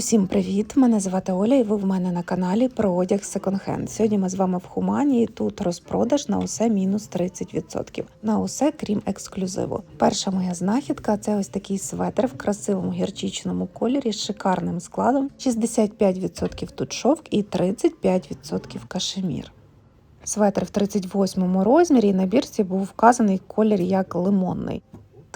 Усім привіт! Мене звати Оля, і ви в мене на каналі про одяг секонд-хенд. Сьогодні ми з вами в Хумані. і Тут розпродаж на усе мінус 30%. На усе крім ексклюзиву. Перша моя знахідка це ось такий светр в красивому гірчичному кольорі з шикарним складом. 65% тут шовк і 35% кашемір. Светр в 38 розмірі і на бірці був вказаний колір як лимонний.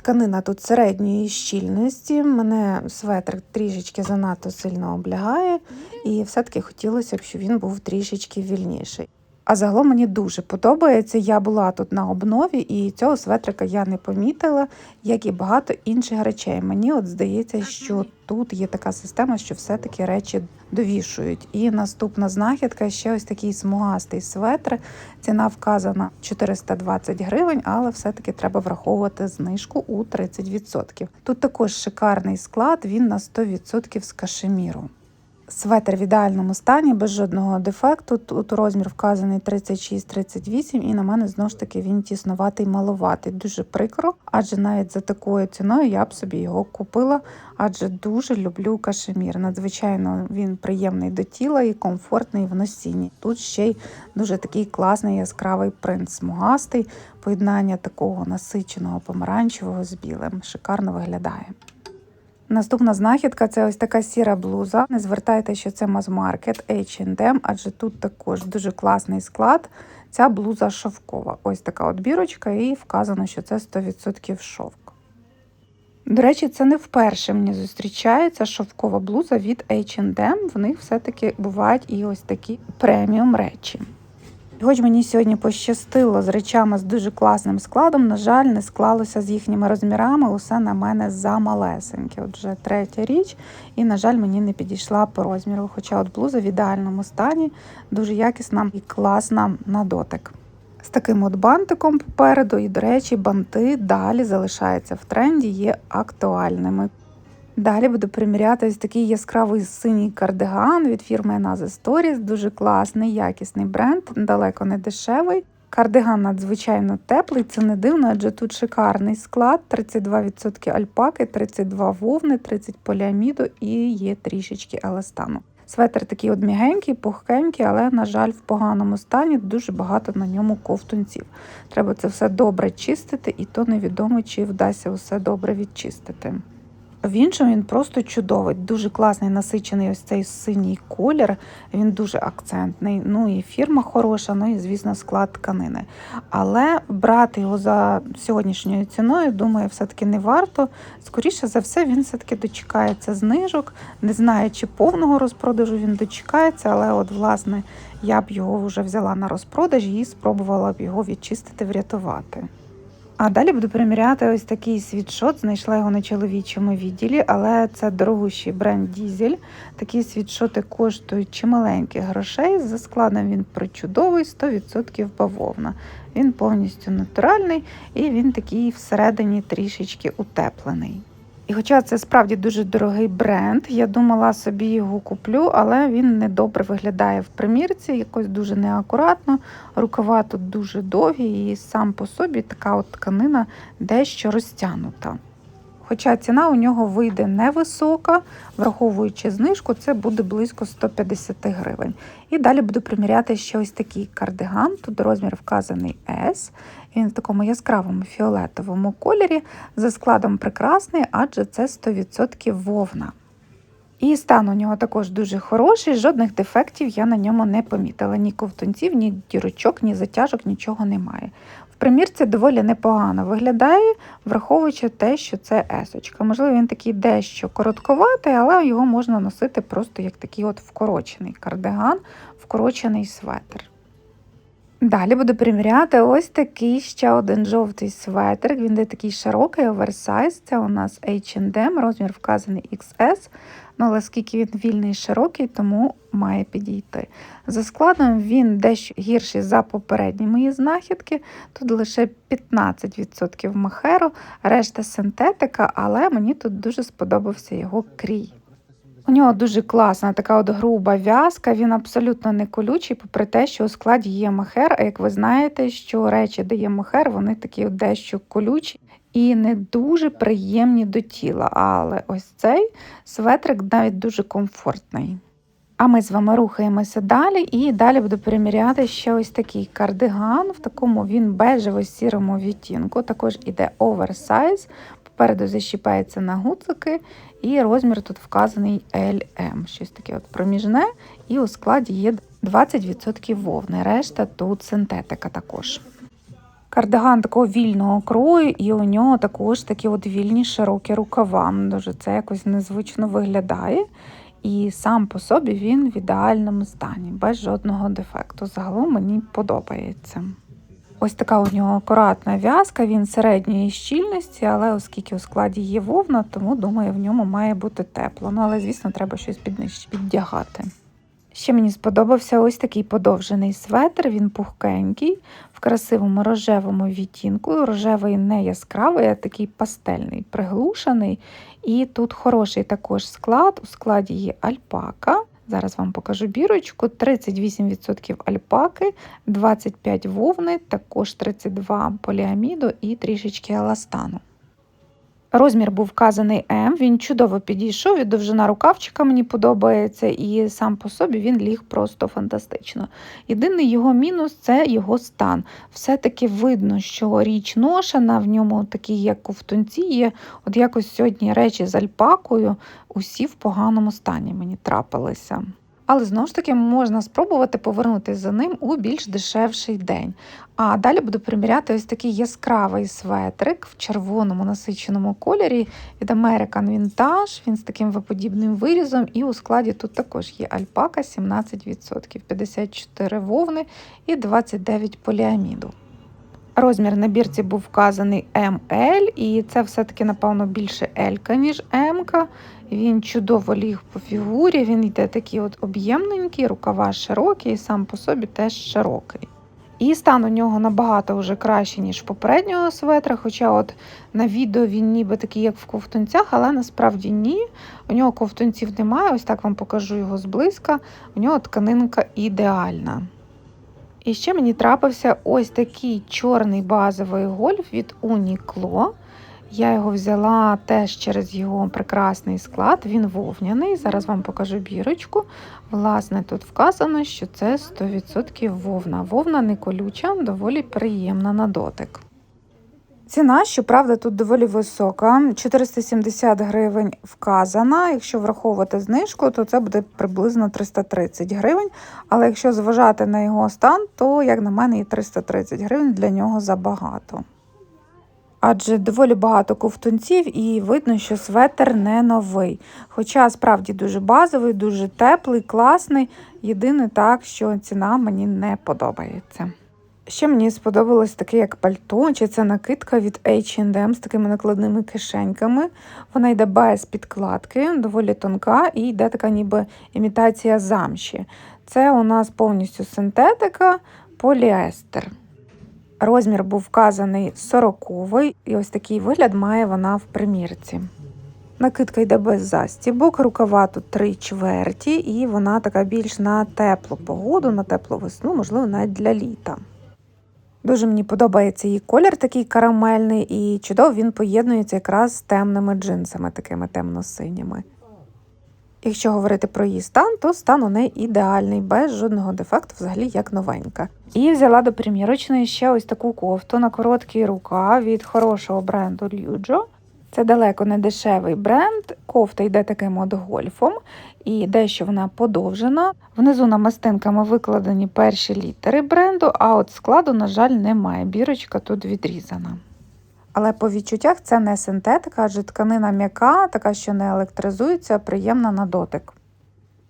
Тканина тут середньої щільності. Мене светр трішечки занадто сильно облягає, і все-таки хотілося б, щоб він був трішечки вільніший. А загалом мені дуже подобається. Я була тут на обнові, і цього светрика я не помітила, як і багато інших речей. Мені от здається, що тут є така система, що все-таки речі довішують. І наступна знахідка ще ось такий смугастий светр. Ціна вказана 420 гривень, але все-таки треба враховувати знижку у 30%. Тут також шикарний склад, він на 100% з кашеміру. Светр в ідеальному стані, без жодного дефекту. Тут розмір вказаний 36-38, і на мене знову ж таки він тіснуватий, маловатий. Дуже прикро, адже навіть за такою ціною я б собі його купила, адже дуже люблю кашемір. Надзвичайно він приємний до тіла і комфортний в носінні. Тут ще й дуже такий класний яскравий принт смугастий, поєднання такого насиченого помаранчевого з білим. Шикарно виглядає. Наступна знахідка це ось така сіра блуза. Не звертайте, що це мазмаркет H&M, адже тут також дуже класний склад. Ця блуза шовкова. Ось така от бірочка, і вказано, що це 100% шовк. До речі, це не вперше мені зустрічається шовкова блуза від H&M. В них все-таки бувають і ось такі преміум речі. Хоч мені сьогодні пощастило з речами з дуже класним складом, на жаль, не склалося з їхніми розмірами, усе на мене замалесеньке. Отже, третя річ, і, на жаль, мені не підійшла по розміру. Хоча от блуза в ідеальному стані, дуже якісна і класна на дотик. З таким от бантиком попереду, і, до речі, банти далі залишаються в тренді, є актуальними. Далі буду приміряти ось такий яскравий синій кардиган від фірми Naza Stories. Дуже класний, якісний бренд, далеко не дешевий. Кардиган надзвичайно теплий, це не дивно, адже тут шикарний склад: 32% альпаки, 32 вовни, 30 поліаміду і є трішечки еластану. Светр такий от мігенький, пухкенький, але, на жаль, в поганому стані дуже багато на ньому ковтунців. Треба це все добре чистити, і то невідомо, чи вдасться усе добре відчистити. В іншому він просто чудовий, дуже класний насичений ось цей синій колір. Він дуже акцентний. Ну і фірма хороша, ну і, звісно, склад тканини. Але брати його за сьогоднішньою ціною, думаю, все-таки не варто. Скоріше за все, він все-таки дочекається знижок. Не знаю, чи повного розпродажу він дочекається, але от, власне, я б його вже взяла на розпродаж і спробувала б його відчистити, врятувати. А далі буду приміряти ось такий світшот. Знайшла його на чоловічому відділі, але це дорогущий бренд Дізель. Такі світшоти коштують чималеньких грошей. За складом він причудовий, 100% бавовна. Він повністю натуральний і він такий всередині трішечки утеплений. І хоча це справді дуже дорогий бренд, я думала собі його куплю, але він недобре виглядає в примірці, якось дуже неакуратно. Рукава тут дуже довгі, і сам по собі така от тканина дещо розтягнута. Хоча ціна у нього вийде невисока, враховуючи знижку, це буде близько 150 гривень. І далі буду приміряти ще ось такий кардиган. Тут розмір вказаний S. Він в такому яскравому фіолетовому кольорі. За складом прекрасний, адже це 100% вовна. І стан у нього також дуже хороший, жодних дефектів я на ньому не помітила. Ні ковтунців, ні дірочок, ні затяжок, нічого немає. В примірці доволі непогано виглядає, враховуючи те, що це есочка. Можливо, він такий дещо коротковатий, але його можна носити просто як такий от вкорочений кардиган, вкорочений светр. Далі буду приміряти ось такий ще один жовтий светр. Він де такий широкий оверсайз. Це у нас H&M, розмір вказаний XS. Ну, але скільки він вільний і широкий, тому має підійти. За складом він дещо гірший за попередні мої знахідки. Тут лише 15% махеру, решта синтетика, але мені тут дуже сподобався його крій. У нього дуже класна така от груба в'язка, він абсолютно не колючий, попри те, що у складі є махер. А як ви знаєте, що речі, де є махер, вони такі от дещо колючі і не дуже приємні до тіла. Але ось цей светрик навіть дуже комфортний. А ми з вами рухаємося далі, і далі буду приміряти ще ось такий кардиган. В такому він бежево-сірому відтінку. Також іде оверсайз. Попереду защіпається на гуцики, і розмір тут вказаний LM. Щось таке от проміжне, і у складі є 20% вовни. Решта тут синтетика також. Кардиган такого вільного крою, і у нього також такі от вільні широкі рукава. Дуже це якось незвично виглядає. І сам по собі він в ідеальному стані, без жодного дефекту. Загалом мені подобається. Ось така у нього акуратна в'язка, він середньої щільності, але оскільки у складі є вовна, тому думаю, в ньому має бути тепло. Ну, але, звісно, треба щось піддягати. Ще мені сподобався ось такий подовжений светр, він пухкенький, в красивому рожевому відтінку. Рожевий не яскравий, а такий пастельний, приглушений. І тут хороший також склад. У складі є альпака. Зараз вам покажу бірочку. 38% альпаки, 25 вовни, також 32 поліаміду і трішечки еластану. Розмір був вказаний М, він чудово підійшов, і довжина рукавчика мені подобається, і сам по собі він ліг просто фантастично. Єдиний його мінус це його стан. Все-таки видно, що річ ношена, в ньому такі, як ковтунці є. От якось сьогодні речі з альпакою усі в поганому стані мені трапилися. Але знову ж таки можна спробувати повернутися за ним у більш дешевший день. А далі буду приміряти ось такий яскравий светрик в червоному насиченому кольорі від American Vintage. Він з таким виподібним вирізом, і у складі тут також є альпака 17%, 54 вовни і 29 поліаміду. Розмір на бірці був вказаний ML, і це все-таки, напевно, більше L, ніж М. Він чудово ліг по фігурі, він йде такий от об'ємненький, рукава широкі, і сам по собі теж широкий. І стан у нього набагато вже краще, ніж попереднього светра. Хоча от на відео він ніби такий, як в ковтунцях, але насправді ні. У нього ковтунців немає, ось так вам покажу його зблизька. У нього тканинка ідеальна. І ще мені трапився ось такий чорний базовий гольф від Uniqlo. Я його взяла теж через його прекрасний склад, він вовняний. Зараз вам покажу бірочку. Власне, тут вказано, що це 100% вовна. Вовна не колюча, доволі приємна на дотик. Ціна, щоправда, тут доволі висока. 470 гривень вказана. Якщо враховувати знижку, то це буде приблизно 330 гривень. Але якщо зважати на його стан, то, як на мене, і 330 гривень для нього забагато. Адже доволі багато ковтунців, і видно, що светр не новий. Хоча справді дуже базовий, дуже теплий, класний. Єдине так, що ціна мені не подобається. Ще мені сподобалось таке, як пальто, чи це накидка від H&M з такими накладними кишеньками. Вона йде без підкладки, доволі тонка, і йде така ніби імітація замші. Це у нас повністю синтетика, поліестер. Розмір був вказаний 40-й, і ось такий вигляд має вона в примірці. Накидка йде без застібок, рукава тут три чверті, і вона така більш на теплу погоду, на теплу весну, можливо, навіть для літа. Дуже мені подобається її колір, такий карамельний, і чудово він поєднується якраз з темними джинсами, такими темно-синіми. Якщо говорити про її стан, то стан у неї ідеальний, без жодного дефекту, взагалі як новенька. І взяла до примірочної ще ось таку кофту на короткий рука від хорошого бренду Люджо. Це далеко не дешевий бренд. Кофта йде таким от гольфом, і дещо вона подовжена. Внизу намистинками викладені перші літери бренду, а от складу, на жаль, немає. Бірочка тут відрізана. Але по відчуттях це не синтетика, адже тканина м'яка, така, що не електризується, приємна на дотик.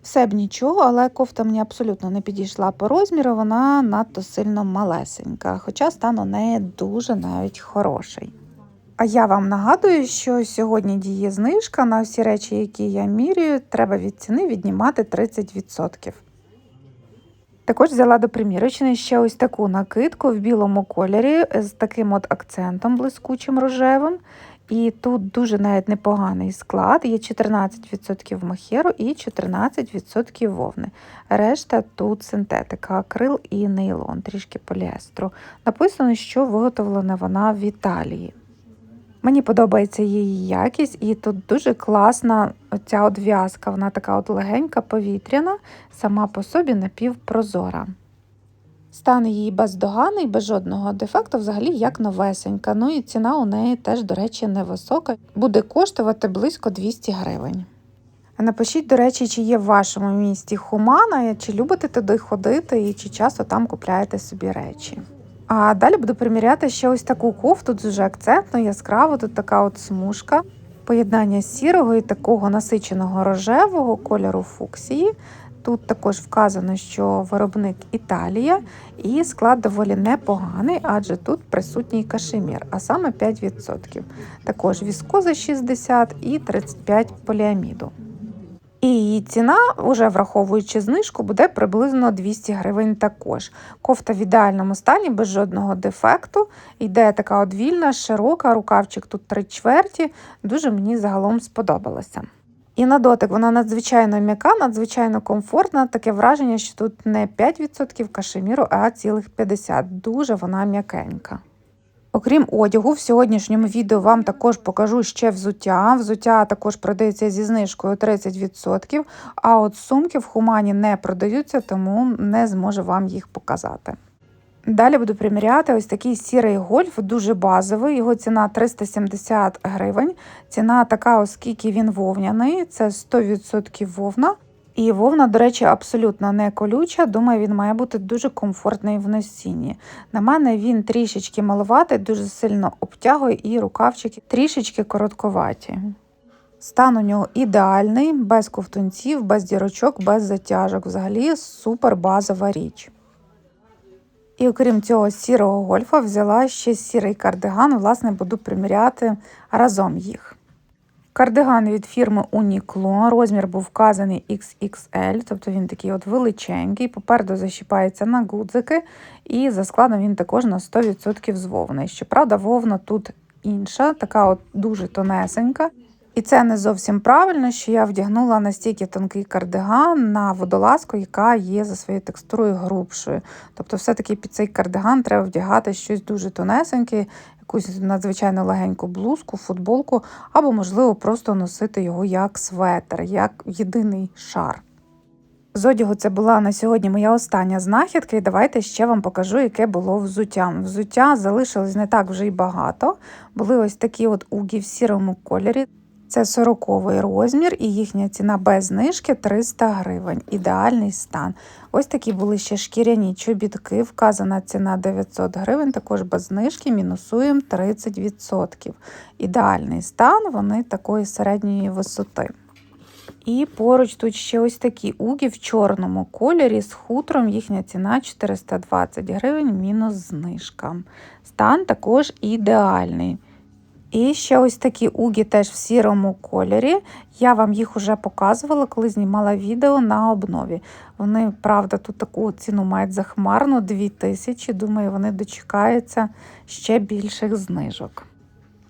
Все б нічого, але кофта мені абсолютно не підійшла по розміру, вона надто сильно малесенька, хоча стан у неї дуже навіть хороший. А я вам нагадую, що сьогодні діє знижка на всі речі, які я міряю, треба від ціни віднімати 30%. Також взяла до примірочної ще ось таку накидку в білому кольорі з таким от акцентом блискучим рожевим. І тут дуже навіть непоганий склад. Є 14% махеру і 14% вовни. Решта тут синтетика, акрил і нейлон, трішки поліестру. Написано, що виготовлена вона в Італії. Мені подобається її якість, і тут дуже класна оця от в'язка. Вона така от легенька, повітряна, сама по собі напівпрозора. Стан її бездоганий, без жодного дефекту, взагалі як новесенька. Ну і ціна у неї теж, до речі, невисока. Буде коштувати близько 200 гривень. Напишіть, до речі, чи є в вашому місті Хумана, чи любите туди ходити, і чи часто там купляєте собі речі. А далі буду приміряти ще ось таку кофту, дуже акцентну, яскраву, тут така от смужка. Поєднання сірого і такого насиченого рожевого кольору фуксії. Тут також вказано, що виробник Італія, і склад доволі непоганий, адже тут присутній кашемір, а саме 5%. Також віскоза 60 і 35 поліаміду. І її ціна, вже враховуючи знижку, буде приблизно 200 гривень також. Кофта в ідеальному стані, без жодного дефекту. Йде така от вільна, широка, рукавчик тут три чверті. Дуже мені загалом сподобалося. І на дотик вона надзвичайно м'яка, надзвичайно комфортна. Таке враження, що тут не 5% кашеміру, а цілих 50%. Дуже вона м'якенька. Окрім одягу, в сьогоднішньому відео вам також покажу ще взуття. Взуття також продається зі знижкою 30%, а от сумки в Хумані не продаються, тому не зможу вам їх показати. Далі буду приміряти ось такий сірий гольф, дуже базовий. Його ціна 370 гривень. Ціна така, оскільки він вовняний, це 100% вовна. І вовна, до речі, абсолютно не колюча. Думаю, він має бути дуже комфортний в носінні. На мене він трішечки малуватий, дуже сильно обтягує, і рукавчики трішечки коротковаті. Стан у нього ідеальний, без ковтунців, без дірочок, без затяжок. Взагалі супер базова річ. І окрім цього сірого гольфа, взяла ще сірий кардиган, власне, буду приміряти разом їх. Кардиган від фірми Uniqlo, розмір був вказаний XXL, тобто він такий от величенький, попереду защіпається на гудзики, і за складом він також на 100% з вовни. Щоправда, вовна тут інша, така от дуже тонесенька. І це не зовсім правильно, що я вдягнула настільки тонкий кардиган на водолазку, яка є за своєю текстурою грубшою. Тобто, все-таки під цей кардиган треба вдягати щось дуже тонесеньке, якусь надзвичайно легеньку блузку, футболку, або, можливо, просто носити його як светр, як єдиний шар. З одягу це була на сьогодні моя остання знахідка, і давайте ще вам покажу, яке було взуття. Взуття залишилось не так вже й багато. Були ось такі от угі в сірому кольорі. Це 40-й розмір і їхня ціна без знижки 300 гривень. Ідеальний стан. Ось такі були ще шкіряні чобітки. Вказана ціна 900 гривень, також без знижки, мінусуємо 30%. Ідеальний стан, вони такої середньої висоти. І поруч тут ще ось такі угі в чорному кольорі з хутром. Їхня ціна 420 гривень, мінус знижка. Стан також ідеальний. І ще ось такі угі теж в сірому кольорі. Я вам їх вже показувала, коли знімала відео на обнові. Вони, правда, тут таку ціну мають захмарну 2000. Думаю, вони дочекаються ще більших знижок.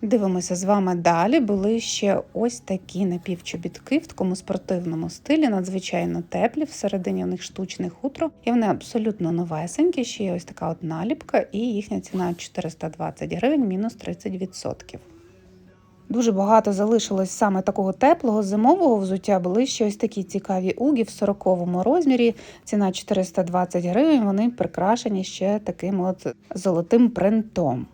Дивимося з вами далі. Були ще ось такі напівчобітки в такому спортивному стилі, надзвичайно теплі, всередині у них штучне хутро, і вони абсолютно новесенькі. Ще є ось така от наліпка, і їхня ціна 420 гривень, мінус 30%. Дуже багато залишилось саме такого теплого зимового взуття. Були ще ось такі цікаві угі в 40-му розмірі. Ціна 420 гривень. Вони прикрашені ще таким от золотим принтом.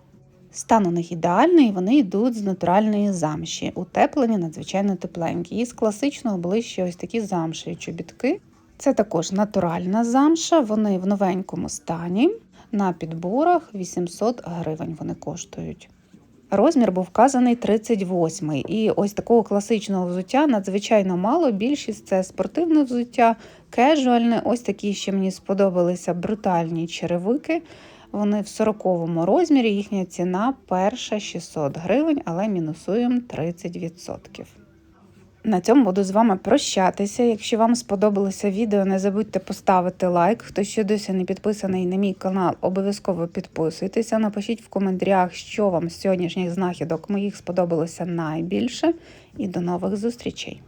Стан у них ідеальний, вони йдуть з натуральної замші, утеплені, надзвичайно тепленькі. І з класичного були ще ось такі замші чобітки. Це також натуральна замша, вони в новенькому стані. На підборах 800 гривень вони коштують. Розмір був вказаний 38 І ось такого класичного взуття надзвичайно мало. Більшість це спортивне взуття, кежуальне. Ось такі ще мені сподобалися брутальні черевики. Вони в 40 розмірі, їхня ціна перша 600 гривень, але мінусуємо 30%. На цьому буду з вами прощатися. Якщо вам сподобалося відео, не забудьте поставити лайк. Хто ще досі не підписаний на мій канал, обов'язково підписуйтеся. Напишіть в коментарях, що вам з сьогоднішніх знахідок моїх сподобалося найбільше. І до нових зустрічей!